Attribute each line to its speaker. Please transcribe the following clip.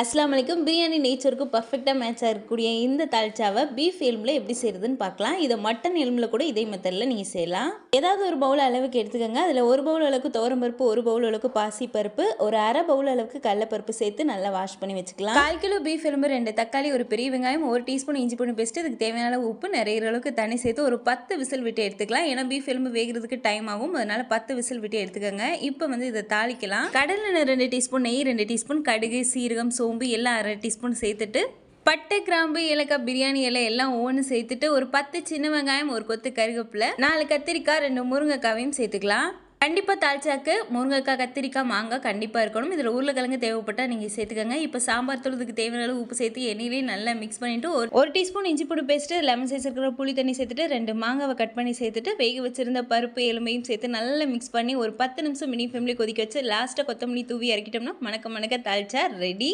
Speaker 1: அஸ்லாம் வலைக்கும் பிரியாணி நேச்சருக்கு பர்ஃபெக்டாக மேட்ச் ஆகக்கூடிய இந்த தால்ச்சாவை பீஃப் எலும்பில் எப்படி செய்கிறதுன்னு பார்க்கலாம். இதை மட்டன் எலும்பில் கூட இதே மெத்தடில் நீங்கள் செய்யலாம். ஏதாவது ஒரு பவுல் அளவுக்கு எடுத்துக்கோங்க. அதில் ஒரு பவுல் அளவுக்கு துவரம்பருப்பு ஒரு பவுல் அளவுக்கு பாசி பருப்பு ஒரு அரை பவுல் அளவுக்கு கடலப்பருப்பு சேர்த்து நல்லா வாஷ் பண்ணி வச்சுக்கலாம். கால் கிலோ பீஃப் எலும்பு ரெண்டு தக்காளி ஒரு பெரிய வெங்காயம் ஒரு டீஸ்பூன் இஞ்சி பூண்டு பேஸ்ட்டு இதுக்கு தேவையான உப்பு நிறைய அளவுக்கு தண்ணி சேர்த்து ஒரு பத்து விசில் விட்டு எடுத்துக்கலாம். ஏன்னா பீஃப் எலும்பு வேகிறதுக்கு டைம் ஆகும். அதனால பத்து விசில் விட்டு எடுத்துக்கோங்க. இப்போ வந்து இதை தாளிக்கலாம். கடலில் ரெண்டு டீஸ்பூன் நெய் ரெண்டு டீஸ்பூன் கடுகு சீரகம் சோம்பு எல்லாம் அரை டீஸ்பூன் சேர்த்துட்டு பட்டை கிராம்பு ஏலக்காய் பிரியாணி இலை எல்லாம் ஒவ்வொன்று சேர்த்துட்டு ஒரு பத்து சின்ன வெங்காயம் ஒரு கொத்து கருவேப்பிலை நாலு கத்திரிக்காய் ரெண்டு முருங்கைக்காவையும் சேர்த்துக்கலாம். கண்டிப்பாக தால்ச்சாக்கு முருங்கைக்காய் கத்திரிக்காய் மாங்காய் கண்டிப்பாக இருக்கணும். இதில் உருளைக்கிழங்கு தேவைப்பட்டால் நீங்கள் சேர்த்துக்கோங்க. இப்போ சாம்பார் தூளுக்கு தேவையான அளவு உப்பு சேர்த்து எண்ணெயிலேயே நல்லா மிக்ஸ் பண்ணிவிட்டு ஒரு ஒரு டீஸ்பூன் இஞ்சி பூண்டு பேஸ்ட்டு லெமன் சைஸ் இருக்கிற புளி தண்ணி சேர்த்துட்டு ரெண்டு மாங்காவை கட் பண்ணி சேர்த்துட்டு வேக வச்சிருந்த பருப்பு எலும்பையும் சேர்த்து நல்லா மிக்ஸ் பண்ணி ஒரு பத்து நிமிஷம் மினி ஃபேமிலி கொதிக்க வச்சு லாஸ்ட்டாக கொத்தமல்லி தூவி இறக்கிட்டோம்னா மணக்க மணக்க தால்ச்சா ரெடி